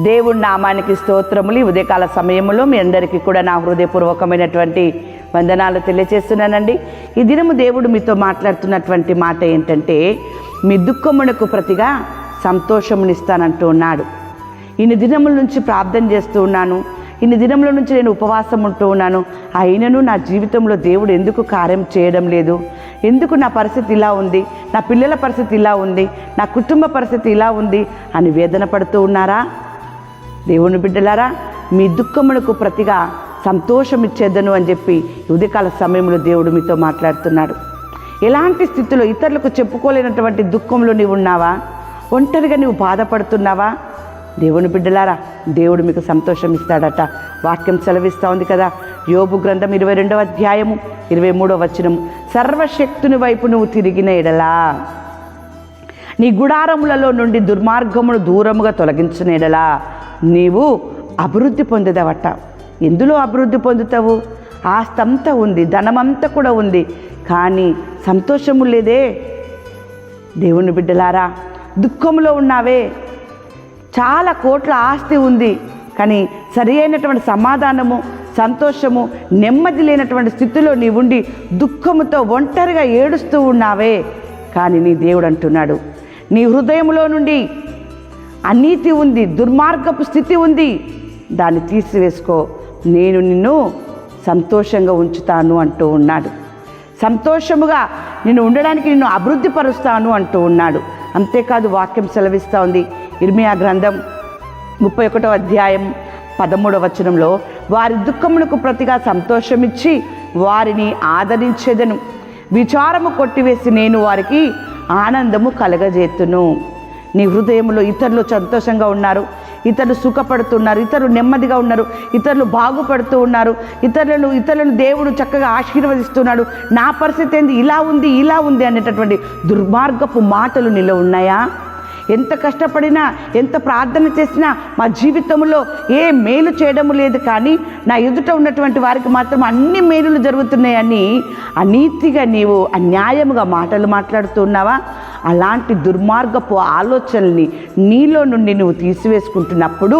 దేవుడి నామానికి స్తోత్రములు. ఈ ఉదయకాల సమయంలో మీ అందరికీ కూడా నా హృదయపూర్వకమైనటువంటి వందనాలు తెలియజేస్తున్నానండి. ఈ దినము దేవుడు మీతో మాట్లాడుతున్నటువంటి మాట ఏంటంటే మీ దుఃఖమునకు ప్రతిగా సంతోషమునిస్తానంటూ ఉన్నాడు. ఇన్ని దినముల నుంచి ప్రార్థన చేస్తూ ఉన్నాను. ఇన్ని దినముల నుంచి నేను ఉపవాసం ఉంటూ ఉన్నాను. అయినను నా జీవితంలో దేవుడు ఎందుకు కార్యం చేయడం లేదు? ఎందుకు నా పరిస్థితి ఇలా ఉంది? నా పిల్లల పరిస్థితి ఇలా ఉంది? నా కుటుంబ పరిస్థితి ఇలా ఉంది? అని వేదన పడుతూ ఉన్నారా? దేవుని బిడ్డలారా మీ దుఃఖమునకు ప్రతిగా సంతోషం ఇచ్చేద్దను అని చెప్పి ఉదయకాల సమయంలో దేవుడు మీతో మాట్లాడుతున్నాడు. ఎలాంటి స్థితిలో ఇతరులకు చెప్పుకోలేనటువంటి దుఃఖంలో నీవు ఉన్నావా? ఒంటరిగా నీవు బాధపడుతున్నావా? దేవుని బిడ్డలారా దేవుడు మీకు సంతోషం ఇస్తాడట వాక్యం సెలవిస్తూ ఉంది కదా యోబు గ్రంథం ఇరవై రెండవ అధ్యాయము ఇరవై మూడవ వచనము. సర్వశక్తుని వైపు నువ్వు తిరిగిన ఎడలా నీ గుడారములలో నుండి దుర్మార్గమును దూరముగా తొలగించిన ఎడలా నీవు అభివృద్ధి పొందదవట. ఎందులో అభివృద్ధి పొందుతావు? ఆస్తంతా ఉంది ధనమంతా కూడా ఉంది కానీ సంతోషము లేదే. దేవుని బిడ్డలారా దుఃఖంలో ఉన్నావే. చాలా కోట్ల ఆస్తి ఉంది కానీ సరి అయినటువంటి సమాధానము సంతోషము నెమ్మది లేనటువంటి స్థితిలో నీ ఉండి దుఃఖముతో ఒంటరిగా ఏడుస్తూ ఉన్నావే. కానీ నీ దేవుడు అంటున్నాడు నీ హృదయంలో నుండి అనీతి ఉంది దుర్మార్గపు స్థితి ఉంది. దాన్ని తీసివేసుకో. నేను నిన్ను సంతోషంగా ఉంచుతాను అంటూ ఉన్నాడు. సంతోషముగా నేను ఉండడానికి నిన్ను అభివృద్ధి పరుస్తాను అంటూ ఉన్నాడు. అంతేకాదు వాక్యం సెలవిస్తూ ఉంది. ఇర్మియా గ్రంథం ముప్పై ఒకటో అధ్యాయం పదమూడవ వచనంలో వారి దుఃఖమునకు ప్రతిగా సంతోషమిచ్చి వారిని ఆదరించేదను. విచారము కొట్టివేసి నేను వారికి ఆనందము కలగజేతును. నీ హృదయంలో ఇతరులు సంతోషంగా ఉన్నారు. ఇతరులు సుఖపడుతున్నారు. ఇతరులు నెమ్మదిగా ఉన్నారు. ఇతరులు బాగుపడుతూ ఉన్నారు. ఇతరులను ఇతరులను దేవుడు చక్కగా ఆశీర్వదిస్తున్నాడు. నా పరిస్థితి ఏంది? ఇలా ఉంది ఇలా ఉంది అనేటటువంటి దుర్మార్గపు మాటలు నీలో ఉన్నాయా? ఎంత కష్టపడినా ఎంత ప్రార్థన చేసినా మా జీవితంలో ఏ మేలు చేయడం లేదు కానీ నా ఎదుట ఉన్నటువంటి వారికి మాత్రం అన్ని మేలులు జరుగుతున్నాయని అనీతిగా నీవు అన్యాయముగా మాటలు మాట్లాడుతున్నావా అలాంటి దుర్మార్గపు ఆలోచనల్ని నీలో నుండి నువ్వు తీసివేసుకుంటున్నప్పుడు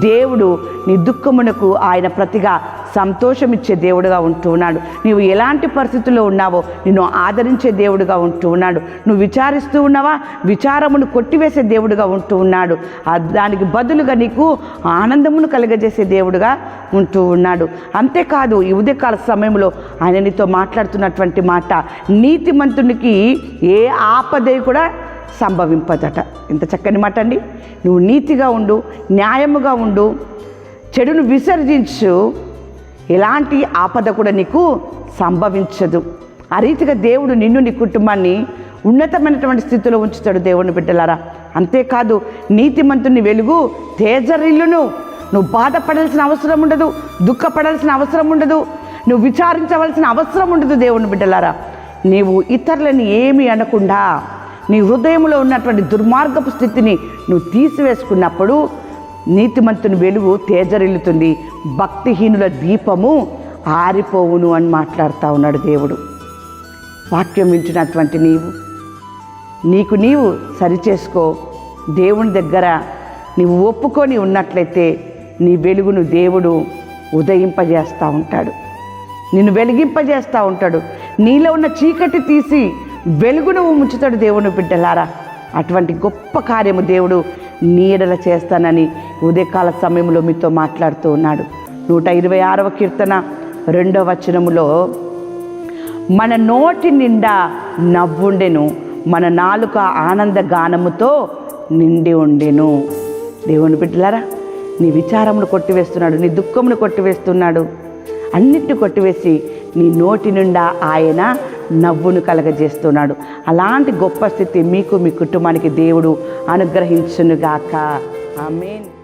దేవుడు నీ దుఃఖమునకు ఆయన ప్రతిగా సంతోషం ఇచ్చే దేవుడుగా ఉంటూ ఉన్నాడు నీవు ఎలాంటి పరిస్థితుల్లో ఉన్నావో నిన్ను ఆదరించే దేవుడుగా ఉంటూ ఉన్నాడు నువ్వు విచారిస్తూ ఉన్నావా? విచారమును కొట్టివేసే దేవుడుగా ఉంటూ ఉన్నాడు దానికి బదులుగా నీకు ఆనందమును కలగజేసే దేవుడుగా ఉంటూ ఉన్నాడు అంతేకాదు ఈ ఉదయకాల సమయంలో ఆయన నీతో మాట్లాడుతున్నటువంటి మాట నీతిమంతునికి ఏ ఆపదే కూడా సంభవింపదట. ఇంత చక్కని మాట అండి. నువ్వు నీతిగా ఉండు న్యాయముగా ఉండు చెడును విసర్జించు ఎలాంటి ఆపద కూడా నీకు సంభవించదు. ఆ రీతిగా దేవుడు నిన్ను నీ కుటుంబాన్ని ఉన్నతమైనటువంటి స్థితిలో ఉంచుతాడు దేవుని బిడ్డలారా. అంతేకాదు నీతిమంతుని వెలుగు తేజరిల్లును. నువ్వు బాధపడాల్సిన అవసరం ఉండదు దుఃఖపడాల్సిన అవసరం ఉండదు నువ్వు విచారించవలసిన అవసరం ఉండదు దేవుని బిడ్డలారా. నీవు ఇతరులని ఏమి అనకుండా నీ హృదయంలో ఉన్నటువంటి దుర్మార్గపు స్థితిని నువ్వు తీసివేసుకున్నప్పుడు నీతిమంతుని వెలుగు తేజరిల్లుతుంది. భక్తిహీనుల దీపము ఆరిపోవును అని మాట్లాడుతూ ఉన్నాడు దేవుడు. వాక్యం వింటున్నటువంటి నీవు. నీకు నీవు సరిచేసుకో. దేవుని దగ్గర నీవు ఒప్పుకొని ఉన్నట్లయితే నీ వెలుగును దేవుడు ఉదయింపజేస్తూ ఉంటాడు. నిన్ను వెలిగింపజేస్తూ ఉంటాడు. నీలో ఉన్న చీకటి తీసి వెలుగును ఉంచుతాడు దేవుని బిడ్డలారా. అటువంటి గొప్ప కార్యము దేవుడు నీడల చేస్తానని ఉదయకాల సమయంలో మీతో మాట్లాడుతూ ఉన్నాడు. నూట ఇరవై ఆరవ కీర్తన రెండవ వచనములో మన నోటి నిండా నవ్వుండెను మన నాలుక ఆనంద గానముతో నిండి ఉండెను. దేవుని బిడ్డలారా నీ విచారమును కొట్టివేస్తున్నాడు నీ దుఃఖమును కొట్టివేస్తున్నాడు. అన్నిటిని కొట్టివేసి నీ నోటి నిండా ఆయన నవ్వును కలగజేస్తున్నాడు. అలాంటి గొప్ప స్థితి మీకు మీ కుటుంబానికి దేవుడు అనుగ్రహించునుగాక. ఆమెన్.